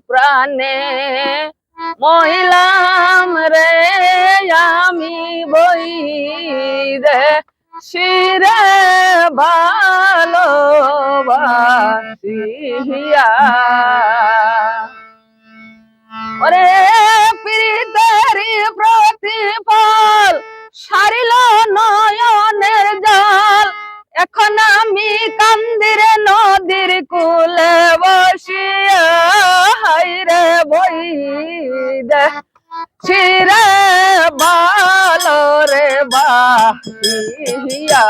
প্রাণে মহিলাম রে আমি বই রে শিরে ভালোবাসিয়া ওরে চিরে ভালো রে বাহিয়া।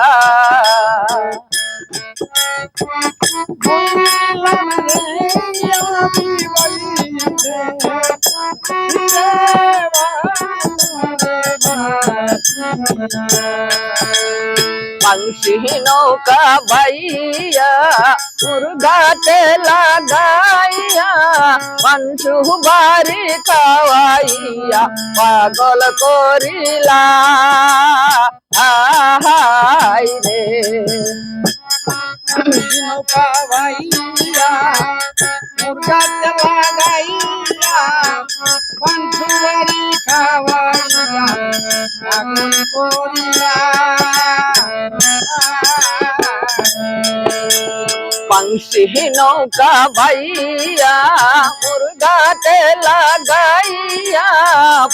পাংশি নৌকা বাইয়া মুরগাতে লাগাইয়া পাংশু বাড়ি খাওয়াইয়া, পাগল করিলা। আহাই রে। নৌকা ভাইয়া মুরগাতে লাগাইয়া পাংশি নৌকা বাইয়া মুরগাতে লাগাইয়া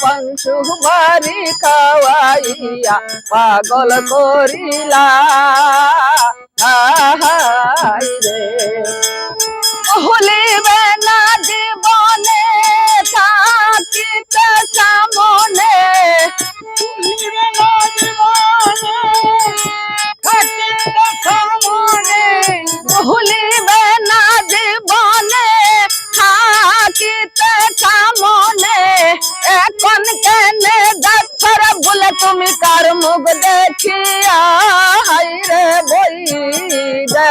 পাংশু বাড়ি খাওয়াইয়া পাগল করিলা। আহাই বলে তুমি কার মুখ দেখিয়া? হাইরে বই দে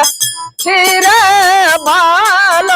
চিরে ভালোবাসিয়া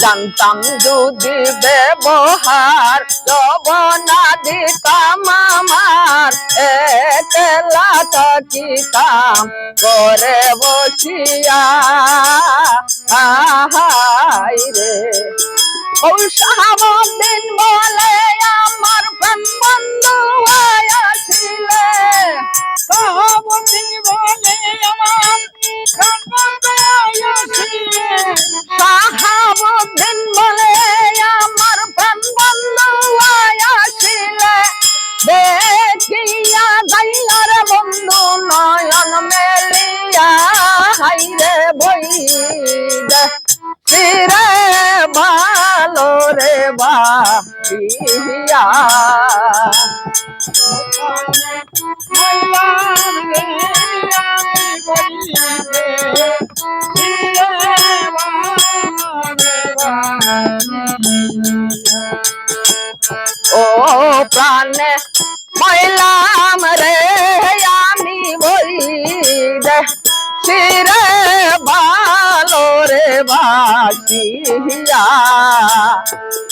জানতাম যদি ব্যবহার, লবণা দিতাম আমার। একলা থাকিতাম করে বসিয়া। আহাই রে। দিন বলে, আমার প্রাণ বন্ধু আসিলে। বলে, আমার সাহাবুদ্দিন বাহিয়া ও বাসিয়া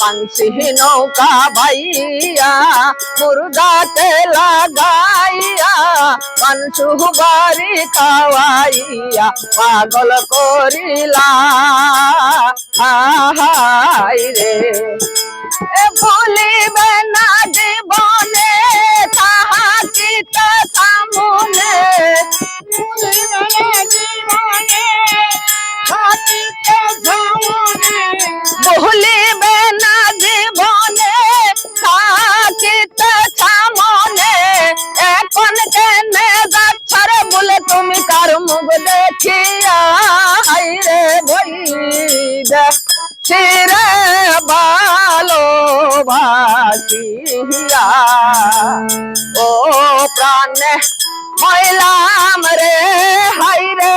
পাংশি নৌকা বাইয়া মুরগাতে লাগাইয়া পানসু বাড়ি খাওয়াইয়া, পাগল করিলা। হাই রে, এ ভুলিবে না শিরে ভালোবাসিয়া ও প্রাণে হইলাম রে হাইরে